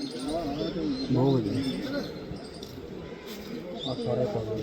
ਬਹੁਤ ਵਧੀਆ। ਆ ਸਾਰੇ ਪਾਸੇ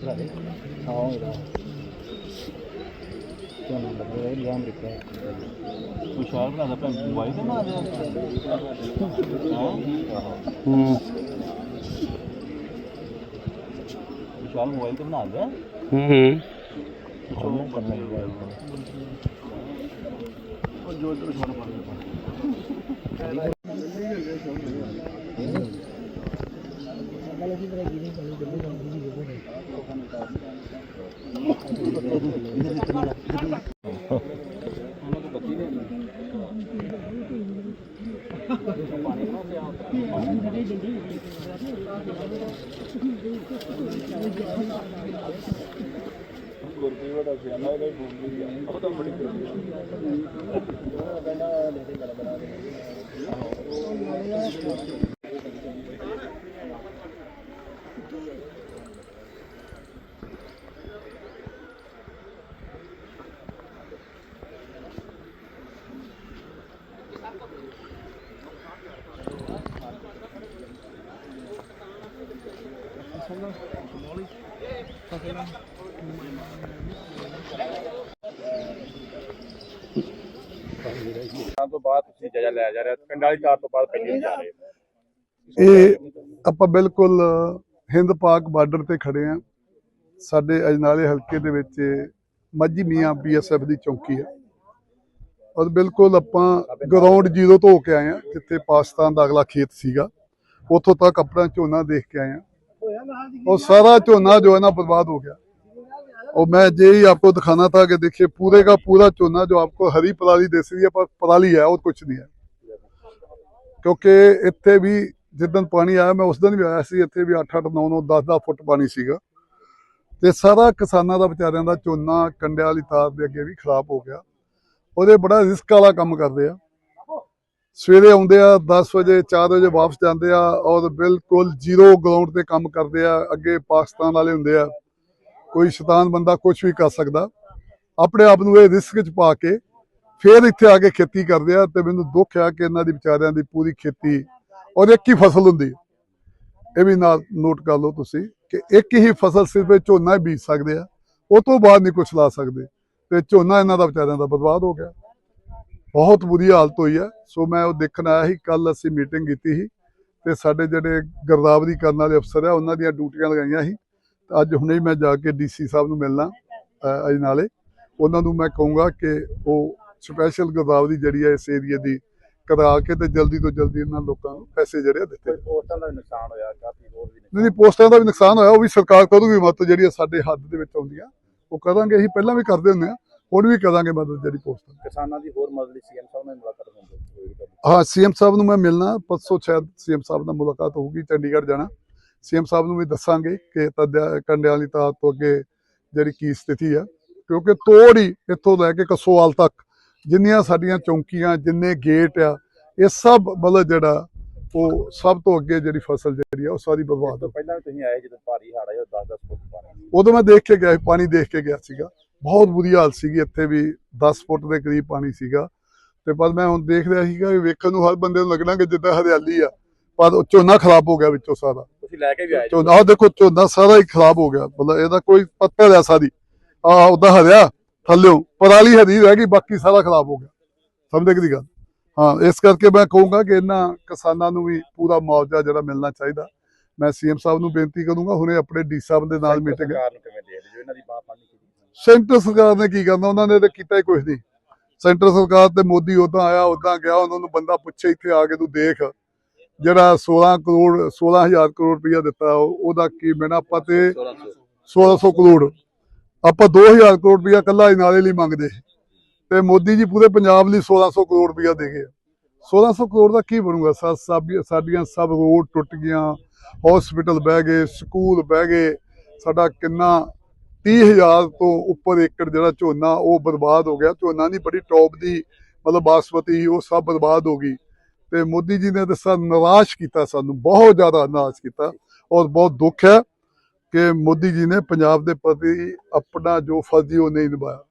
ਜਿਹੜੇ ਦਿਖਰਾ ਦੇ ਹਾਂ ਇਹਦਾ ਤੁਹਾਨੂੰ ਲੱਗਦਾ ਹੈ ਇਲਜ਼ਾਮ ਦਿੱਤਾ ਤੂੰ ਸ਼ਾਇਦ ਬਣਾ ਦੇ ਮੋਬਾਈਲ ਤੇ ਬਣਾ ਦੇ ਹੂੰ ਵਿਸ਼ਾਲ ਮੋਬਾਈਲ ਤੇ ਬਣਾ ਦੇ ਹੂੰ ਹੂੰ ਉਹਨੂੰ ਕਰਨਾ ਹੀ ਹੈ ਉਹ ਜੋ ਤੋਂ ਬਾਅਦ ਤੁਸੀਂ ਜਾਇਜ਼ਾ ਲਿਆ ਜਾ ਰਿਹਾ ਪਿੰਡ ਵਾਲੀ ਤਾਰ ਤੋਂ ਬਾਅਦ ਪਹਿਲੀ ਜਾ ਰਹੇ ਹੋ। ਇਹ ਆਪਾਂ ਬਿਲਕੁਲ ਹਿੰਦ ਪਾਕ ਬਾਰਡਰ ਤੇ ਖੜੇ ਆ ਸਾਡੇ ਅਜਨਾਲੇ ਹਲਕੇ ਦੇ ਵਿੱਚ ਮਾਝੀ ਮੀਆਂ ਬੀਐਸਐਫ ਦੀ ਚੌਕੀ ਹੈ। ਔਰ ਬਿਲਕੁਲ ਆਪਾਂ ਗਰਾਊਂਡ ਜ਼ੀਰੋ ਤੋਂ ਹੋ ਕੇ ਆਏ ਆ ਜਿੱਥੇ ਪਾਕਿਸਤਾਨ ਦਾ ਅਗਲਾ ਖੇਤ ਸੀਗਾ। ਉੱਥੋਂ ਤੱਕ ਆਪਣਾ ਝੋਨਾ ਦੇਖ ਕੇ ਆਏ ਆ और सारा चोना जो है ना बर्बाद हो गया और मैं यही आपको दिखाना था कि देखिए पूरे का पूरा चोना जो आपको हरी पराली देसी है पर पराली है और कुछ नहीं है ਕਿਉਂਕਿ ਇੱਥੇ ਵੀ ਜਿੱਦਣ ਪਾਣੀ ਆਇਆ ਮੈਂ ਉਸ ਦਿਨ ਵੀ ਆਇਆ ਸੀ ਇੱਥੇ ਵੀ 8 8 9 9 10 10 ਫੁੱਟ ਪਾਣੀ ਸੀਗਾ ਤੇ ਸਾਰਾ ਕਿਸਾਨਾਂ ਦਾ ਵਿਚਾਰਿਆਂ ਦਾ ਝੋਨਾ ਕੰਡਿਆਂ ਵਾਲੀ ਤਾਰ ਦੇ ਅੱਗੇ ਵੀ ਖਰਾਬ ਹੋ ਗਿਆ ਉਹਦੇ ਬੜਾ ਰਿਸਕ ਵਾਲਾ ਕੰਮ ਕਰਦੇ ਆ ਸਵੇਰੇ ਆਉਂਦੇ ਆ 10 ਵਜੇ 4 ਵਜੇ ਵਾਪਸ ਜਾਂਦੇ ਆ ਔਰ ਬਿਲਕੁਲ ਜ਼ੀਰੋ ਗਰਾਊਂਡ ਤੇ ਕੰਮ ਕਰਦੇ ਆ, ਅੱਗੇ ਪਾਕਿਸਤਾਨ ਵਾਲੇ ਹੁੰਦੇ ਆ। ਕੋਈ ਸ਼ੈਤਾਨ ਬੰਦਾ ਕੁਝ ਵੀ ਕਰ ਸਕਦਾ। ਆਪਣੇ ਆਪ ਨੂੰ ਇਹ ਰਿਸਕ 'ਚ ਪਾ ਕੇ ਫੇਰ ਇੱਥੇ ਆ ਕੇ ਖੇਤੀ ਕਰਦੇ ਆ ਤੇ ਮੈਨੂੰ ਦੁੱਖ ਆ ਕਿ ਇਹਨਾਂ ਦੀ ਵਿਚਾਰਿਆਂ ਦੀ ਪੂਰੀ ਖੇਤੀ ਔਰ ਇੱਕ ਹੀ ਫਸਲ ਹੁੰਦੀ। ਇਹ ਵੀ ਨਾਲ ਨੋਟ ਕਰ ਲਓ ਤੁਸੀਂ ਕਿ ਇੱਕ ਹੀ ਫਸਲ ਸਿਰਫ ਇਹ ਝੋਨਾ ਹੀ ਬੀਜ ਸਕਦੇ ਆ, ਉਹ ਤੋਂ ਬਾਅਦ ਨਹੀਂ ਕੁਝ ਲਾ ਸਕਦੇ। ਤੇ ਝੋਨਾ ਇਹਨਾਂ ਦਾ ਵਿਚਾਰਿਆਂ ਦਾ ਬਰਬਾਦ ਹੋ ਗਿਆ। ਬਹੁਤ ਬੁਰੀ ਹਾਲਤ ਹੋਈ ਹੈ। ਸੋ ਮੈਂ ਉਹ ਦੇਖਣ ਆਇਆ ਸੀ ਕੱਲ ਅਸੀਂ ਮੀਟਿੰਗ ਕੀਤੀ ਸੀ ਤੇ ਸਾਡੇ ਜਿਹੜੇ ਗਰਦਾਵਰੀ ਕਰਨ ਵਾਲੇ ਅਫਸਰ ਆ ਉਹਨਾਂ ਦੀਆਂ ਡਿਊਟੀਆਂ ਲਗਾਈਆਂ ਸੀ। ਅੱਜ ਹੁਣੇ ਹੀ ਮੈਂ ਜਾ ਕੇ ਡੀਸੀ ਸਾਹਿਬ ਨੂੰ ਮਿਲਣਾ ਅੱਜ ਨਾਲੇ। ਉਹਨਾਂ ਨੂੰ ਮੈਂ ਕਹੂੰਗਾ ਕਿ ਉਹ ਸਪੈਸ਼ਲ ਗਰਦਾਵਰੀ ਜਿਹੜੀ ਹੈ ਇਸ ਏਰੀਏ ਦੀ ਕਰਾ ਕੇ ਤੇ ਜਲਦੀ ਤੋਂ ਜਲਦੀ ਇਹਨਾਂ ਲੋਕਾਂ ਨੂੰ ਪੈਸੇ ਜਿਹੜੇ ਦਿੱਤੇ ਪੋਸਟਾਂ ਦਾ ਵੀ ਨੁਕਸਾਨ ਹੋਇਆ ਕਾਫੀ ਹੋਰ ਵੀ ਨਹੀਂ ਨਹੀਂ, ਪੋਸਟਾਂ ਦਾ ਵੀ ਨੁਕਸਾਨ ਹੋਇਆ ਉਹ ਵੀ ਸਰਕਾਰ ਕਰੂਗੀ ਮਦਦ ਜਿਹੜੀ ਸਾਡੇ ਹੱਥ ਦੇ ਵਿੱਚ ਆਉਂਦੀਆਂ ਉਹ ਕਰਾਂਗੇ ਅਸੀਂ ਪਹਿਲਾਂ ਵੀ ਕਰਦੇ ਹੁੰਦੇ ਆ। ਹੁਣ ਵੀ ਕਰਾਂਗੇ ਮਦਦ ਜਿਹੜੀ ਪੋਸਟਾਂ ਕਿਸਾਨਾਂ ਦੀ ਹੋਰ ਮਦਦ ਲਈ ਸੀਐਮ ਸਾਹਿਬ ਨਾਲ ਮੁਲਾਕਾਤ ਹੋਏਗੀ ਹਾਂ ਸੀਐਮ ਸਾਹਿਬ ਨੂੰ ਮੈਂ ਮਿਲਣਾ ਪਰਸੋਂ ਸ਼ਾਇਦ ਸੀਐਮ ਸਾਹਿਬ ਨਾਲ ਮੁਲਾਕਾਤ ਹੋਊਗੀ ਚੰਡੀਗੜ੍ਹ ਜਾਣਾ। ਸੀਐਮ ਸਾਹਿਬ ਨੂੰ ਵੀ ਦੱਸਾਂਗੇ ਕਿ ਕੰਡਿਆਂ ਵਾਲੀ ਤਾਰ ਤੋਂ ਅੱਗੇ ਜਿਹੜੀ ਕੀ ਸਥਿਤੀ ਆ ਕਿਉਂਕਿ ਤੋੜ ਹੀ ਇੱਥੋਂ ਲੈ ਕੇ ਕਸੋਵਾਲ ਤੱਕ ਜਿੰਨੀਆਂ ਸਾਡੀਆਂ ਚੌਂਕੀਆਂ ਜਿੰਨੇ ਗੇਟ ਆ ਇਹ ਸਭ ਮਤਲਬ ਜਿਹੜਾ ਉਹ ਸਭ ਤੋਂ ਅੱਗੇ ਜਿਹੜੀ ਫਸਲ ਜਿਹੜੀ ਆ ਉਹ ਸਾਰੀ ਬਰਬਾਦ ਹੋ ਤੋਂ ਪਹਿਲਾਂ ਤੁਸੀਂ ਆਏ ਜਦੋਂ ਭਾਰੀ ਹੜ੍ਹ ਆਇਆ 10 10 ਫੁੱਟ ਪਾਣੀ ਉਦੋਂ ਮੈਂ ਦੇਖ ਕੇ ਗਿਆ ਪਾਣੀ ਦੇਖ ਕੇ ਗਿਆ ਸੀਗਾ। ਬਹੁਤ ਬੁਰੀ ਹਾਲ ਸੀਗੀ ਇੱਥੇ ਵੀ 10 ਫੁੱਟ ਦੇ ਕਰੀਬ ਪਾਣੀ ਸੀਗਾ। ਤੇ ਪਰ ਮੈਂ ਹੁਣ ਦੇਖ ਰਿਹਾ ਸੀਗਾ ਵੀ ਵੇਖਣ ਨੂੰ ਹਰ ਬੰਦੇ ਨੂੰ ਲੱਗਣਾ ਕਿ ਜਿੱਦਾਂ ਹਰਿਆਲੀ ਆ ਪਰ ਉਹ ਝੋਨਾ ਖਰਾਬ ਹੋ ਗਿਆ ਵਿੱਚੋਂ ਸਾਰਾ। ਤੁਸੀਂ ਲੈ ਕੇ ਵੀ ਆਏ। ਝੋਨਾ ਆਹ ਦੇਖੋ ਝੋਨਾ ਸਾਰਾ ਹੀ ਖਰਾਬ ਹੋ ਗਿਆ। ਮਤਲਬ ਇਹਦਾ ਕੋਈ ਪੱਤਾ ਲਿਆ ਸਾਰੀ। ਆ ਉਹਦਾ ਹਰਿਆ ਥੱਲਿਓ ਪਰਾਲੀ ਹਰੀ ਰਹਿ ਗਈ ਬਾਕੀ ਸਾਰਾ ਖਰਾਬ ਹੋ ਗਿਆ। ਸਮਝਦੇ ਕਿ ਦੀ ਗੱਲ? ਹਾਂ ਇਸ ਕਰਕੇ ਮੈਂ ਕਹੂੰਗਾ ਕਿ ਇਹਨਾਂ ਕਿਸਾਨਾਂ ਨੂੰ ਵੀ ਪੂਰਾ ਮੁਆਵਜ਼ਾ ਜਿਹੜਾ ਮਿਲਣਾ ਚਾਹੀਦਾ। ਮੈਂ ਸੀਐਮ ਸਾਹਿਬ ਨੂੰ ਬੇਨਤੀ ਕਰੂੰਗਾ ਹੁਣੇ ਆਪਣੇ ਡੀ ਸਾਹਿਬ ਦੇ ਨਾਲ ਮੀਟਿੰਗ ਸੈਂਟਰ ਸਰਕਾਰ ਨੇ ਕੀ ਕਰਨਾ? ਉਹਨਾਂ ਨੇ ਤਾਂ ਕੀਤਾ ਹੀ ਕੁਝ ਨਹੀਂ। ਸੈਂਟਰ ਸਰਕਾਰ ਤੇ ਮੋਦੀ ਉਦਾਂ ਆਇਆ ਉਦਾਂ ਗਿਆ, ਉਹਨਾਂ ਨੂੰ ਬੰਦਾ ਪੁੱਛੇ ਇੱਥੇ ਆ ਕੇ ਤੂੰ ਦੇਖ। ਜਿਹੜਾ 16 ਕਰੋੜ 16000 ਕਰੋੜ ਰੁਪਇਆ ਦਿੱਤਾ ਉਹਦਾ ਕੀ ਮੈਨਾਂ ਆਪਾਂ ਤੇ 1600 ਕਰੋੜ। ਆਪਾਂ 2000 ਕਰੋੜ ਰੁਪਇਆ ਕੱਲਾ ਨਾਲੇ ਲਈ ਮੰਗਦੇ। ਤੇ ਮੋਦੀ ਜੀ ਪੂਰੇ ਪੰਜਾਬ ਲਈ 1600 ਕਰੋੜ ਰੁਪਇਆ ਦੇ ਗਏ। 1600 ਕਰੋੜ ਦਾ ਕੀ ਬਣੂਗਾ? ਸਾਡੀਆਂ ਸਭ ਰੋਡ ਟੁੱਟ ਗਈਆਂ ਹਸਪੀਟਲ ਬਹਿ ਗਏ, ਸਕੂਲ ਬਹਿ ਗਏ, ਸਾਡਾ ਕਿੰਨਾ 30000 ਤੋਂ ਉੱਪਰ ਏਕੜ ਜਿਹੜਾ ਝੋਨਾ ਉਹ ਬਰਬਾਦ ਹੋ ਗਿਆ। ਝੋਨਾ ਨਹੀਂ ਬੜੀ ਟੌਪ ਦੀ ਮਤਲਬ ਬਾਸਮਤੀ ਉਹ ਸਭ ਬਰਬਾਦ ਹੋ ਗਈ। ਤੇ ਮੋਦੀ ਜੀ ਨੇ ਤਾਂ ਸਾਨੂੰ ਨਿਰਾਸ਼ ਕੀਤਾ ਸਾਨੂੰ ਬਹੁਤ ਜ਼ਿਆਦਾ ਨਿਰਾਸ਼ ਕੀਤਾ ਔਰ ਬਹੁਤ ਦੁੱਖ ਹੈ ਕਿ ਮੋਦੀ ਜੀ ਨੇ ਪੰਜਾਬ ਦੇ ਪ੍ਰਤੀ ਆਪਣਾ ਜੋ ਫਰਜ਼ ਉਹ ਨਹੀਂ ਨਿਭਾਇਆ।